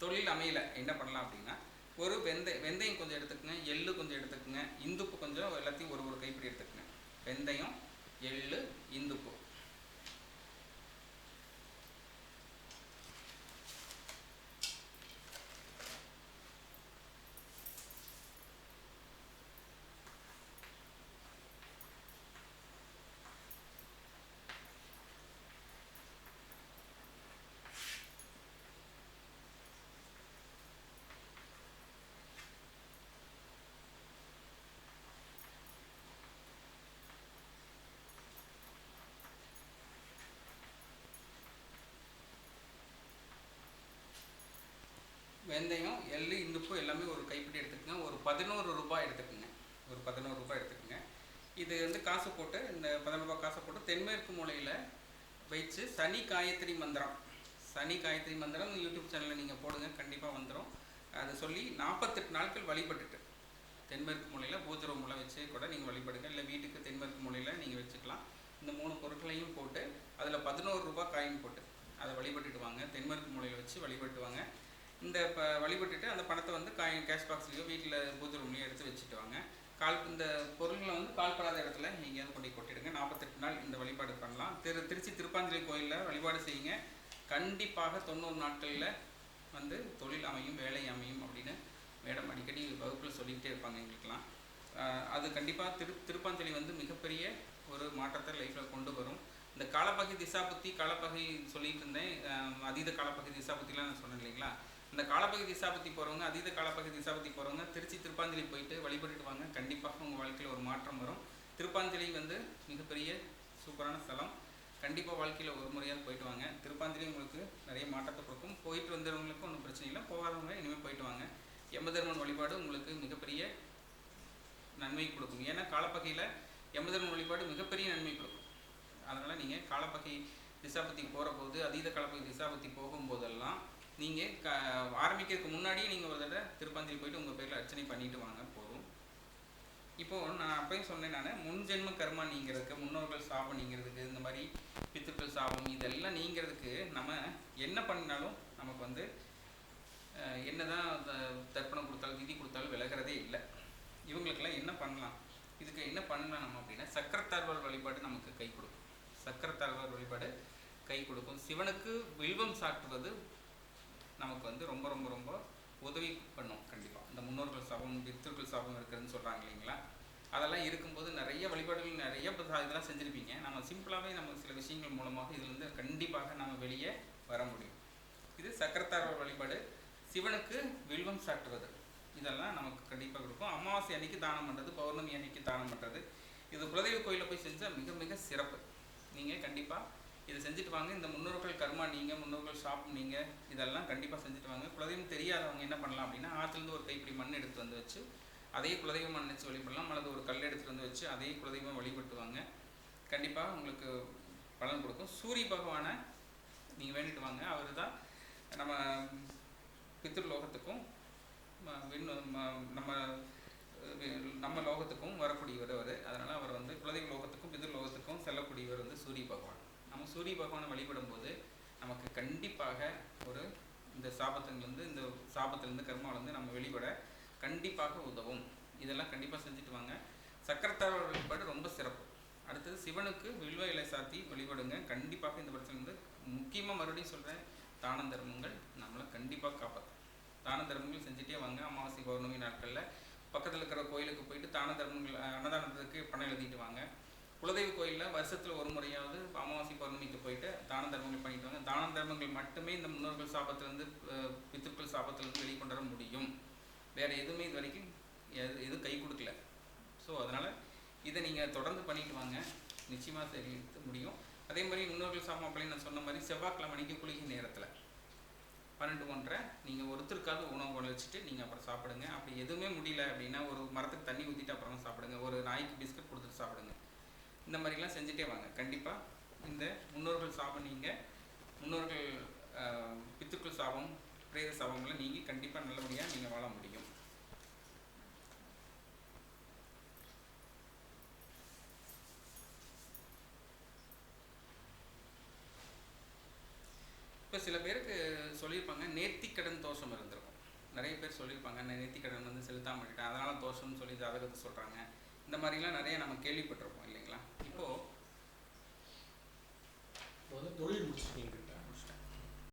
தொழில் அமையல. என்ன பண்ணலாம் அப்படின்னா ஒரு வெந்தய வெந்தயம் கொஞ்சம் எடுத்துக்கங்க எள்ளு கொஞ்சம் எடுத்துக்கங்க இந்துப்பு கொஞ்சம் எல்லாத்தையும் ஒரு ஒரு கைப்பிடி எடுத்துக்கங்க. வெந்தயம் எள்ளு இந்துப்பு. வெந்தயம் எள்ளு இந்துப்பு எல்லாமே ஒரு கைப்பிடி எடுத்துக்கோங்க. ஒரு பதினோரு ரூபாய் எடுத்துக்கோங்க. ஒரு பதினோரு ரூபாய் எடுத்துக்கோங்க. இது வந்து காசு போட்டு இந்த பதினோரு ரூபாய் காசை போட்டு தென்மேற்கு மூலையில் வச்சு சனி காயத்ரி மந்திரம். சனி காயத்ரி மந்திரம் யூடியூப் சேனலில் நீங்கள் போடுங்க கண்டிப்பாக வந்துடும் அதை சொல்லி நாற்பத்தெட்டு நாட்கள் வழிபட்டுட்டு தென்மேற்கு மூலையில் பூஜை ரூமில் வச்சு கூட நீங்கள் வழிபடுங்க. இல்லை வீட்டுக்கு தென்மேற்கு மூலையில் நீங்கள் வச்சுக்கலாம். இந்த மூணு பொருட்களையும் போட்டு அதில் பதினோரு ரூபாய் காயின் போட்டு அதை வழிபட்டுட்டு வாங்க. தென்மேற்கு மூலையில் வச்சு வழிபட்டு வாங்க. இந்த இப்போ வழிபட்டுட்டு அந்த பணத்தை வந்து காய் கேஷ் பாக்ஸ்லையோ வீட்டில் பூஜை ரூம்லையோ எடுத்து வச்சுட்டு வாங்க கால் இந்த பொருள்களை வந்து கால்படாத இடத்துல எங்கேயாவது கொண்டு கொட்டிடுங்க. நாற்பத்தெட்டு நாள் இந்த வழிபாடு பண்ணலாம். திரு திருச்சி திருப்பாஞ்சலி கோயிலில் வழிபாடு செய்யுங்க. கண்டிப்பாக தொண்ணூறு நாட்களில் வந்து தொழில் அமையும் வேலை அமையும் அப்படின்னு மேடம் அடிக்கடி வகுப்பில் சொல்லிக்கிட்டே இருப்பாங்க எங்களுக்கெல்லாம். அது கண்டிப்பாக திரு திருப்பாஞ்சலி வந்து மிகப்பெரிய ஒரு மாற்றத்தை லைஃப்பில் கொண்டு வரும். இந்த காலப்பகை திசாபுத்தி காலப்பகை சொல்லிட்டு இருந்தேன். அதீத காலப்பகை திசாபுத்திலாம் நான் சொன்னேன் இல்லைங்களா? இந்த காலப்பகை திசாபுத்தி போகிறவங்க அதீத காலப்பகை திசாபுத்தி போகிறவங்க திருச்சி திருப்பாஞ்சலி போயிட்டு வழிபட்டுட்டு வாங்க. கண்டிப்பாக உங்கள் வாழ்க்கையில் ஒரு மாற்றம் வரும். திருப்பாஞ்சலி வந்து மிகப்பெரிய சூப்பரான ஸ்தலம். கண்டிப்பாக வாழ்க்கையில் ஒரு முறையாக போயிட்டு வாங்க. திருப்பாஞ்சலி உங்களுக்கு நிறைய மாற்றத்தை கொடுக்கும். போயிட்டு வந்தவங்களுக்கும் ஒன்றும் பிரச்சனை இல்லை. போகாதவங்க இனிமேல் போயிட்டு வாங்க. எம்பதர்மன் வழிபாடு உங்களுக்கு மிகப்பெரிய நன்மை கொடுக்கும். ஏன்னா காலப்பகையில் எம்பதர்மன் வழிபாடு மிகப்பெரிய நன்மை கொடுக்கும். அதனால் நீங்கள் காலப்பகை திசாபத்தி போகிற போது அதீத காலப்பகை திசாபத்தி போகும்போதெல்லாம் நீங்கள் க ஆரம்பிக்கிறதுக்கு முன்னாடியே நீங்கள் ஒரு தடவை திருப்பஞ்சலி போயிட்டு உங்கள் பேரில் அர்ச்சனை பண்ணிட்டு வாங்க போதும். இப்போது நான் அப்பயும் சொன்னேன் நான் முன்ஜென்ம கர்மா நீங்கிறதுக்கு முன்னோர்கள் சாபம் நீங்கிறதுக்கு இந்த மாதிரி பித்துக்கள் சாபம் இதெல்லாம் நீங்கிறதுக்கு நம்ம என்ன பண்ணினாலும் நமக்கு வந்து என்னதான் த- தர்ப்பணம் கொடுத்தாலும் விதி கொடுத்தாலும் விலகிறதே இல்லை. இவங்களுக்கெல்லாம் என்ன பண்ணலாம்? இதுக்கு என்ன பண்ணலாம் நம்ம அப்படின்னா சக்கரத்தாழ்வார் வழிபாடு நமக்கு கை கொடுக்கும். சக்கரத்தாழ்வார் வழிபாடு கை கொடுக்கும். சிவனுக்கு வில்வம் சாட்டுவது நமக்கு வந்து ரொம்ப ரொம்ப ரொம்ப உதவி பண்ணும் கண்டிப்பாக இந்த முன்னோர்கள் சாபம் பித்தர்கள் சாபம் இருக்குதுன்னு சொல்கிறாங்க இல்லைங்களா? அதெல்லாம் இருக்கும்போது நிறைய வழிபாடுகள் நிறைய இதெல்லாம் செஞ்சுருப்பீங்க. நம்ம சிம்பிளாகவே நம்ம சில விஷயங்கள் மூலமாக இதுலேருந்து கண்டிப்பாக நம்ம வெளியே வர முடியும். இது சக்கரத்தார் வழிபாடு. சிவனுக்கு வில்வம் சாட்டுவது. இதெல்லாம் நமக்கு கண்டிப்பாக கொடுக்கும். அமாவாசை அன்னைக்கு தானம் பண்ணுறது பௌர்ணமி அன்னைக்கு தானம் பண்ணுறது இது குலதெய்வ கோயிலில் போய் செஞ்சால் மிக மிக சிறப்பு. நீங்கள் கண்டிப்பாக இதை செஞ்சுட்டு வாங்க. இந்த முன்னோர்கள் கர்மா நீங்கள் முன்னோர்கள் ஷாப் நீங்கள் இதெல்லாம் கண்டிப்பாக செஞ்சுட்டு வாங்க. குலதெய்வம் தெரியாதவங்க என்ன பண்ணலாம் அப்படின்னா ஆற்றுலேருந்து ஒரு கைப்பிடி மண் எடுத்து வந்து வச்சு அதே குலதெய்வம் மண் வச்சு வழிபடலாம். அல்லது ஒரு கல் எடுத்துகிட்டு வந்து வச்சு அதே குலதெய்வம் வழிபட்டுவாங்க கண்டிப்பாக உங்களுக்கு பலன் கொடுக்கும். சூரிய பகவானை நீங்கள் வேண்டிட்டு வாங்க. அவர் தான் நம்ம பித்ருலோகத்துக்கும் நம்ம நம்ம லோகத்துக்கும் வரக்கூடியவர் அவர். அதனால் அவர் வந்து குலதெய்வ லோகத்துக்கும் பித்ரு லோகத்துக்கும் செல்லக்கூடியவர் வந்து சூரிய பகவான். நம்ம சூரிய பகவானை வழிபடும் போது நமக்கு கண்டிப்பாக ஒரு இந்த சாபத்துலேருந்து இந்த சாபத்துலேருந்து கர்மாவிலேருந்து நம்ம வெளிப்பட கண்டிப்பாக உதவும். இதெல்லாம் கண்டிப்பாக செஞ்சுட்டு வாங்க. சக்கரத்தாரோட வழிபாடு ரொம்ப சிறப்பு. அடுத்தது சிவனுக்கு வில்வ இலை சாத்தி வழிபடுங்க. கண்டிப்பாக இந்த பிரச்சனை முக்கியமாக மறுபடியும் சொல்கிறேன் தான தர்மங்கள் நம்மளை கண்டிப்பாக காப்பாற்றும் தான தர்மங்கள் செஞ்சுட்டே வாங்க. அமாவாசை பௌர்ணமி நாட்களில் பக்கத்தில் இருக்கிற கோயிலுக்கு போயிட்டு தான தர்மங்கள் அன்னதானத்துக்கு பணம் எழுதிட்டு வாங்க. குலதெய்வ கோயிலில் வருஷத்தில் ஒரு முறையாவது அமாவாசை பௌர்ணமிக்கு போயிட்டு தான தர்மங்கள் பண்ணிட்டு வாங்க. தான தர்மங்கள் மட்டுமே இந்த முன்னோர்கள் சாபத்திலிருந்து பித்திருக்கள் பித்துக்கள் சாபத்திலிருந்து வெளிக்கொண்டு வர முடியும். வேறு எதுவுமே இது வரைக்கும் எது எதுவும் கை கொடுக்கல. ஸோ அதனால் இதை நீங்கள் தொடர்ந்து பண்ணிட்டு வாங்க. நிச்சயமாக சரி முடியும். அதே மாதிரி முன்னோர்கள் சாபம் அப்படின்னு நான் சொன்ன மாதிரி செவ்வாய்க்கிழமை மணிக்கு குளிகை நேரத்தில் பன்னெண்டு ஒன்றரை நீங்கள் ஒருத்தருக்காவது உணவு உழைச்சிட்டு நீங்கள் அப்புறம் சாப்பிடுங்க. அப்படி எதுவுமே முடியல அப்படின்னா ஒரு மரத்துக்கு தண்ணி ஊற்றிட்டு அப்புறம் சாப்பிடுங்க. ஒரு நாய்க்கு பிஸ்கட் கொடுத்துட்டு சாப்பிடுங்க. இந்த மாதிரிலாம் செஞ்சுட்டே வாங்க. கண்டிப்பாக இந்த முன்னோர்கள் சாபம் நீங்கள் முன்னோர்கள் பித்துக்கள் சாபம் பிரேத சாபங்களை நீங்கள் கண்டிப்பாக நல்லபடியாக நீங்கள் வாழ முடியும். இப்போ சில பேருக்கு சொல்லியிருப்பாங்க நேர்த்திக்கடன் தோஷம் இருந்திருக்கும். நிறைய பேர் சொல்லியிருப்பாங்க நேர்த்திக்கடன் வந்து செலுத்தாமல் விட்டுட்டேன் அதனால தோஷம்னு சொல்லி ஜாதகத்தை சொல்கிறாங்க இந்த மாதிரிலாம் நிறைய நம்ம கேள்விப்பட்டிருப்போம் இல்லைங்களா? இப்போது இப்போ வந்து தொழில் முடிச்சிருக்கீங்க.